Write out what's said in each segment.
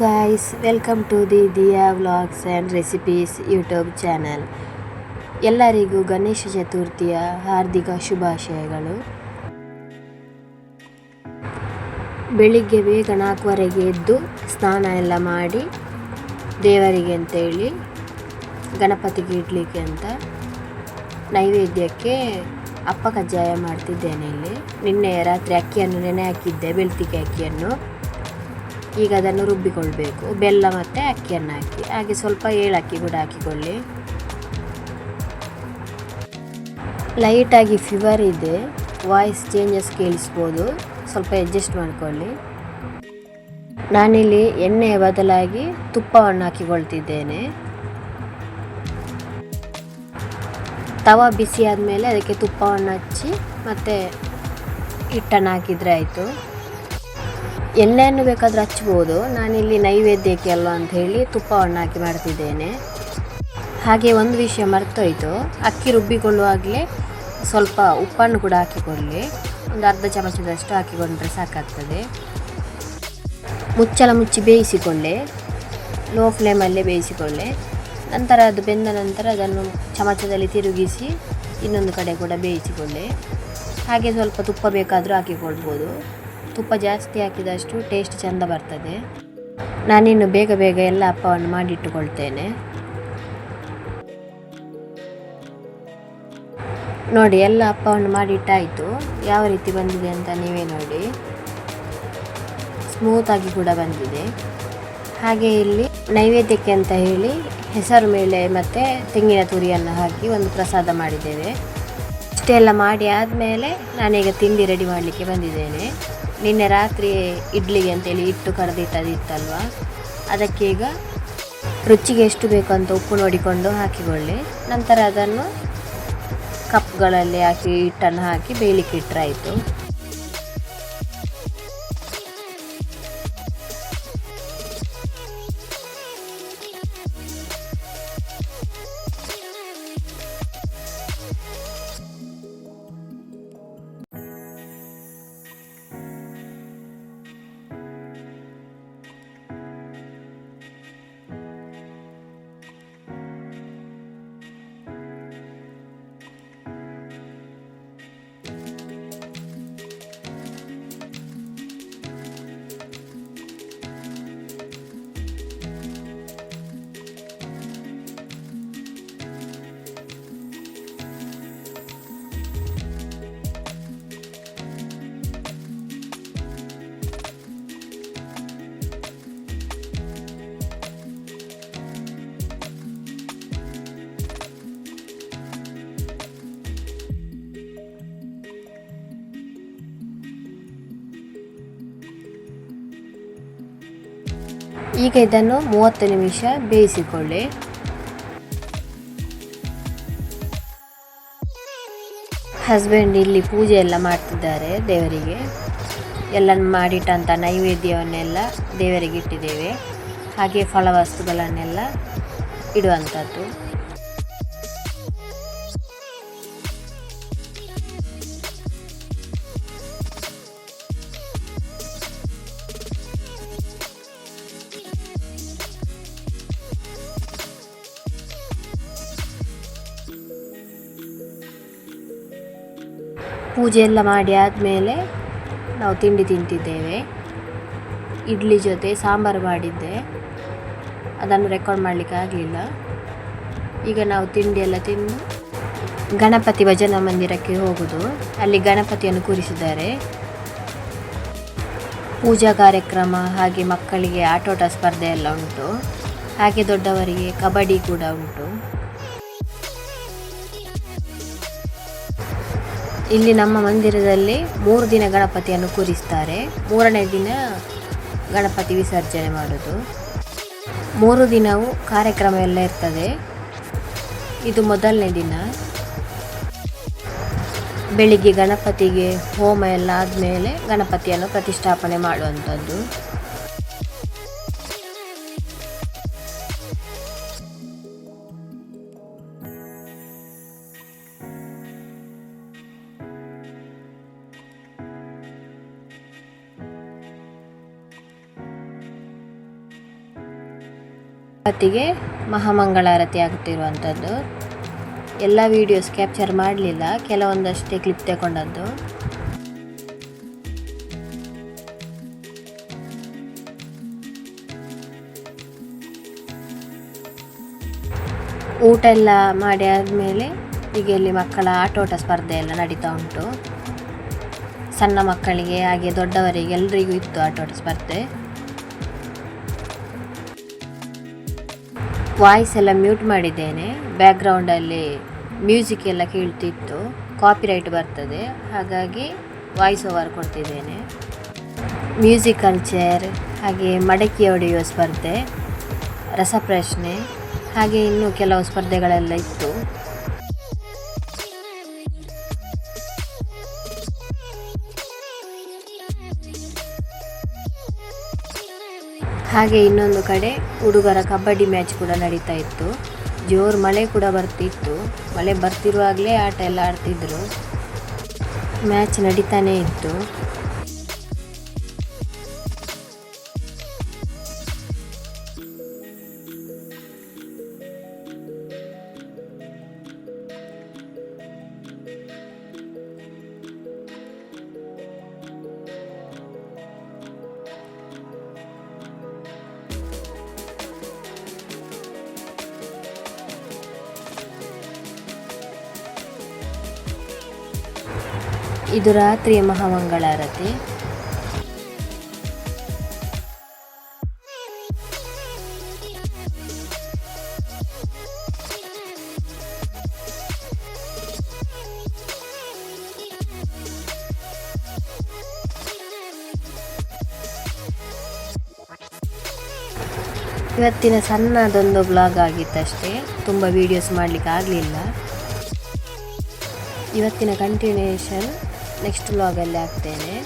Guys welcome to the Diya vlogs and recipes YouTube channel ಎಲ್ಲರಿಗೂ ಗಣೇಶ ಚತುರ್ಥಿಯ ಹಾರ್ದಿಕ ಶುಭಾಶಯಗಳು. ಬೆಳಿಗ್ಗೆ ಬೇಗ ನಾಲ್ಕುವರೆಗೆ ಎದ್ದು ಸ್ನಾನ ಎಲ್ಲ ಮಾಡಿ ದೇವರಿಗೆ ಅಂತೇಳಿ ಗಣಪತಿಗೆ ಇಡಲಿಕ್ಕೆ ಅಂತ ನೈವೇದ್ಯಕ್ಕೆ ಅಪ್ಪ ಕಜ್ಜಾಯ ಮಾಡ್ತಿದ್ದೇನೆ ಇಲ್ಲಿ. ನಿನ್ನೆ ರಾತ್ರಿ ಅಕ್ಕಿಯನ್ನು ನೆನೆ ಹಾಕಿದ್ದೆ, ಬೆಳ್ತಿಗೆ ಅಕ್ಕಿಯನ್ನು. ಈಗ ಅದನ್ನು ರುಬ್ಬಿಕೊಳ್ಬೇಕು. ಬೆಲ್ಲ ಮತ್ತು ಅಕ್ಕಿಯನ್ನು ಹಾಕಿ. ಹಾಗೆ ಸ್ವಲ್ಪ ಏಲಕ್ಕಿ ಕೂಡ ಹಾಕಿಕೊಳ್ಳಿ. ಲೈಟಾಗಿ ಫಿವರ್ ಇದೆ. ವಾಯ್ಸ್ ಚೇಂಜಸ್ ಕೇಳಿಸ್ಬೋದು. ಸ್ವಲ್ಪ ಅಡ್ಜಸ್ಟ್ ಮಾಡಿಕೊಳ್ಳಿ. ನಾನಿಲ್ಲಿ ಎಣ್ಣೆಯ ಬದಲಾಗಿ ತುಪ್ಪವನ್ನು ಹಾಕಿಕೊಳ್ತಿದ್ದೇನೆ. ತವ ಬಿಸಿ ಆದಮೇಲೆ ಅದಕ್ಕೆ ತುಪ್ಪವನ್ನು ಹಚ್ಚಿ ಮತ್ತು ಹಿಟ್ಟನ್ನು ಹಾಕಿದರೆ ಆಯಿತು. ಎಣ್ಣೆಯನ್ನು ಬೇಕಾದರೂ ಹಚ್ಬೋದು. ನಾನಿಲ್ಲಿ ನೈವೇದ್ಯಕ್ಕೆ ಅಲ್ವಾ ಅಂತ ಹೇಳಿ ತುಪ್ಪವನ್ನು ಹಾಕಿ ಮಾಡ್ತಿದ್ದೇನೆ. ಹಾಗೆ ಒಂದು ವಿಷಯ ಮರ್ತೋಯ್ತು. ಅಕ್ಕಿ ರುಬ್ಬಿಕೊಳ್ಳುವಾಗಲೇ ಸ್ವಲ್ಪ ಉಪ್ಪನ್ನು ಕೂಡ ಹಾಕಿಕೊಳ್ಳಿ. ಒಂದು ಅರ್ಧ ಚಮಚದಷ್ಟು ಹಾಕಿಕೊಂಡ್ರೆ ಸಾಕಾಗ್ತದೆ. ಮುಚ್ಚಳ ಮುಚ್ಚಿ ಬೇಯಿಸಿಕೊಳ್ಳೆ. ಲೋ ಫ್ಲೇಮಲ್ಲೇ ಬೇಯಿಸಿಕೊಳ್ಳಿ. ನಂತರ ಅದು ಬೆಂದ ನಂತರ ಅದನ್ನು ಚಮಚದಲ್ಲಿ ತಿರುಗಿಸಿ ಇನ್ನೊಂದು ಕಡೆ ಕೂಡ ಬೇಯಿಸಿಕೊಳ್ಳಿ. ಹಾಗೆ ಸ್ವಲ್ಪ ತುಪ್ಪ ಬೇಕಾದರೂ ಹಾಕಿಕೊಳ್ಬೋದು. ತುಪ್ಪ ಜಾಸ್ತಿ ಹಾಕಿದಷ್ಟು ಟೇಸ್ಟ್ ಚೆಂದ ಬರ್ತದೆ. ನಾನಿನ್ನು ಬೇಗ ಬೇಗ ಎಲ್ಲ ಹಪ್ಪವನ್ನು ಮಾಡಿಟ್ಟುಕೊಳ್ತೇನೆ. ನೋಡಿ, ಎಲ್ಲ ಹಪ್ಪವನ್ನು ಮಾಡಿಟ್ಟಾಯಿತು. ಯಾವ ರೀತಿ ಬಂದಿದೆ ಅಂತ ನೀವೇ ನೋಡಿ. ಸ್ಮೂತಾಗಿ ಕೂಡ ಬಂದಿದೆ. ಹಾಗೆ ಇಲ್ಲಿ ನೈವೇದ್ಯಕ್ಕೆ ಅಂತ ಹೇಳಿ ಹೆಸರು ಮೇಲೆ ಮತ್ತು ತೆಂಗಿನ ತುರಿಯನ್ನು ಹಾಕಿ ಒಂದು ಪ್ರಸಾದ ಮಾಡಿದ್ದೇವೆ. ಇಷ್ಟೆಲ್ಲ ಮಾಡಿ ಆದಮೇಲೆ ನಾನೀಗ ತಿಂಡಿ ರೆಡಿ ಮಾಡಲಿಕ್ಕೆ ಬಂದಿದ್ದೇನೆ. ನಿನ್ನೆ ರಾತ್ರಿ ಇಡ್ಲಿಗೆ ಅಂತೇಳಿ ಇಟ್ಟು ಕರೆದಿಟ್ಟದಿತ್ತಲ್ವ ಅದಕ್ಕೆ ಈಗ ರುಚಿಗೆ ಎಷ್ಟು ಬೇಕು ಅಂತ ಉಪ್ಪು ನೋಡಿಕೊಂಡು ಹಾಕಿಕೊಳ್ಳಿ. ನಂತರ ಅದನ್ನು ಕಪ್ಗಳಲ್ಲಿ ಹಾಕಿ ಹಿಟ್ಟನ್ನು ಹಾಕಿ ಬೇಯಲಿಕ್ಕೆ ಇಟ್ಟರೆ ಈಗ ಇದನ್ನು ಮೂವತ್ತು ನಿಮಿಷ ಬೇಯಿಸಿಕೊಳ್ಳಿ. ಹಸ್ಬೆಂಡ್ ಇಲ್ಲಿ ಪೂಜೆ ಎಲ್ಲ ಮಾಡ್ತಿದ್ದಾರೆ ದೇವರಿಗೆ. ಎಲ್ಲ ಮಾಡಿಟ್ಟಂಥ ನೈವೇದ್ಯವನ್ನೆಲ್ಲ ದೇವರಿಗೆ ಇಟ್ಟಿದ್ದೇವೆ. ಹಾಗೆ ಫಲವಸ್ತುಗಳನ್ನೆಲ್ಲ ಇಡುವಂಥದ್ದು ಪೂಜೆ ಎಲ್ಲ ಮಾಡಿ ಆದಮೇಲೆ ನಾವು ತಿಂಡಿ ತಿಂತಿದ್ದೇವೆ. ಇಡ್ಲಿ ಜೊತೆ ಸಾಂಬಾರು ಮಾಡಿದ್ದೆ. ಅದನ್ನು ರೆಕಾರ್ಡ್ ಮಾಡಲಿಕ್ಕೆ ಆಗಲಿಲ್ಲ. ಈಗ ನಾವು ತಿಂಡಿ ಎಲ್ಲ ತಿಂದು ಗಣಪತಿ ಭಜನಾ ಮಂದಿರಕ್ಕೆ ಹೋಗೋದು. ಅಲ್ಲಿ ಗಣಪತಿಯನ್ನು ಕೂರಿಸಿದ್ದಾರೆ. ಪೂಜಾ ಕಾರ್ಯಕ್ರಮ ಹಾಗೆ ಮಕ್ಕಳಿಗೆ ಆಟೋಟ ಸ್ಪರ್ಧೆ ಎಲ್ಲ ಉಂಟು. ಹಾಗೆ ದೊಡ್ಡವರಿಗೆ ಕಬಡ್ಡಿ ಕೂಡ ಉಂಟು. ಇಲ್ಲಿ ನಮ್ಮ ಮಂದಿರದಲ್ಲಿ ಮೂರು ದಿನ ಗಣಪತಿಯನ್ನು ಕೂರಿಸ್ತಾರೆ. ಮೂರನೇ ದಿನ ಗಣಪತಿ ವಿಸರ್ಜನೆ ಮಾಡೋದು. ಮೂರು ದಿನವೂ ಕಾರ್ಯಕ್ರಮ ಎಲ್ಲ ಇರ್ತದೆ. ಇದು ಮೊದಲನೇ ದಿನ. ಬೆಳಿಗ್ಗೆ ಗಣಪತಿಗೆ ಹೋಮ ಎಲ್ಲ ಆದಮೇಲೆ ಗಣಪತಿಯನ್ನು ಪ್ರತಿಷ್ಠಾಪನೆ ಮಾಡುವಂಥದ್ದು. ಹೊತ್ತಿಗೆ ಮಹಾಮಂಗಳಾರತಿ ಆಗುತ್ತಿರುವಂಥದ್ದು ಎಲ್ಲ ವೀಡಿಯೋಸ್ ಕ್ಯಾಪ್ಚರ್ ಮಾಡಲಿಲ್ಲ, ಕೆಲವೊಂದಷ್ಟೇ ಕ್ಲಿಪ್ ತಗೊಂಡದ್ದು. ಊಟ ಎಲ್ಲ ಮಾಡಿ ಆದಮೇಲೆ ಈಗ ಇಲ್ಲಿ ಮಕ್ಕಳ ಆಟೋಟ ಸ್ಪರ್ಧೆ ಎಲ್ಲ ನಡೀತಾ ಉಂಟು. ಸಣ್ಣ ಮಕ್ಕಳಿಗೆ ಹಾಗೆ ದೊಡ್ಡವರಿಗೆ ಎಲ್ಲರಿಗೂ ಇತ್ತು ಆಟೋಟ ಸ್ಪರ್ಧೆ. ವಾಯ್ಸ್ ಎಲ್ಲ ಮ್ಯೂಟ್ ಮಾಡಿದ್ದೇನೆ. ಬ್ಯಾಕ್ಗ್ರೌಂಡಲ್ಲಿ ಮ್ಯೂಸಿಕ್ ಎಲ್ಲ ಕೇಳ್ತಿತ್ತು. ಕಾಪಿರೈಟ್ ಬರ್ತದೆ. ಹಾಗಾಗಿ ವಾಯ್ಸ್ ಓವರ್ ಕೊಡ್ತಿದ್ದೇನೆ. ಮ್ಯೂಸಿಕ್ ಕಲ್ಚರ್ ಹಾಗೆ ಮಡಕಿ ಹೊಡೆಯುವ ಸ್ಪರ್ಧೆ, ರಸಪ್ರಶ್ನೆ, ಹಾಗೆ ಇನ್ನೂ ಕೆಲವು ಸ್ಪರ್ಧೆಗಳೆಲ್ಲ ಇತ್ತು. ಹಾಗೆ ಇನ್ನೊಂದು ಕಡೆ ಹುಡುಗರ ಕಬಡ್ಡಿ ಮ್ಯಾಚ್ ಕೂಡ ನಡೀತಾ ಇತ್ತು. ಜೋರು ಮಳೆ ಕೂಡ ಬರ್ತಿತ್ತು. ಮಳೆ ಬರ್ತಿರುವಾಗಲೇ ಆಟ ಎಲ್ಲ ಆಡ್ತಿದ್ರು. ಮ್ಯಾಚ್ ನಡೀತಾನೇ ಇತ್ತು. ಇದು ರಾತ್ರಿಯ ಮಹಾಮಂಗಳಾರತಿ. ಇವತ್ತಿನ ಸಣ್ಣದೊಂದು ಬ್ಲಾಗ್ ಆಗಿತ್ತಷ್ಟೇ. ತುಂಬ ವೀಡಿಯೋಸ್ ಮಾಡಲಿಕ್ಕೆ ಆಗಲಿಲ್ಲ ಇವತ್ತಿನ ಕಂಟಿನ್ಯೂಷನ್ ನೆಕ್ಸ್ಟ್ ವ್ಲಾಗಲ್ಲಿ ಹಾಕ್ತೇನೆ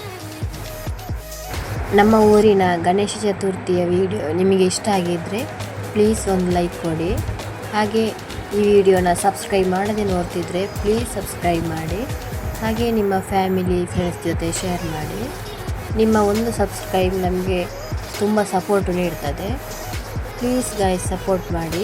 ನಮ್ಮ ಊರಿನ ಗಣೇಶ ಚತುರ್ಥಿಯ ವಿಡಿಯೋ ನಿಮಗೆ ಇಷ್ಟ ಆಗಿದ್ದರೆ ಪ್ಲೀಸ್ ಒಂದು ಲೈಕ್ ಕೊಡಿ. ಹಾಗೆ ಈ ವಿಡಿಯೋನ ಸಬ್ಸ್ಕ್ರೈಬ್ ಮಾಡದೆ ನೋಡ್ತಿದ್ರೆ ಪ್ಲೀಸ್ ಸಬ್ಸ್ಕ್ರೈಬ್ ಮಾಡಿ. ಹಾಗೆ ನಿಮ್ಮ ಫ್ಯಾಮಿಲಿ ಫ್ರೆಂಡ್ಸ್ ಜೊತೆ ಶೇರ್ ಮಾಡಿ. ನಿಮ್ಮ ಒಂದು ಸಬ್ಸ್ಕ್ರೈಬ್ ನಮಗೆ ತುಂಬ ಸಪೋರ್ಟು ನೀಡ್ತದೆ. ಪ್ಲೀಸ್ ಗಾಯ್ಸ್ ಸಪೋರ್ಟ್ ಮಾಡಿ.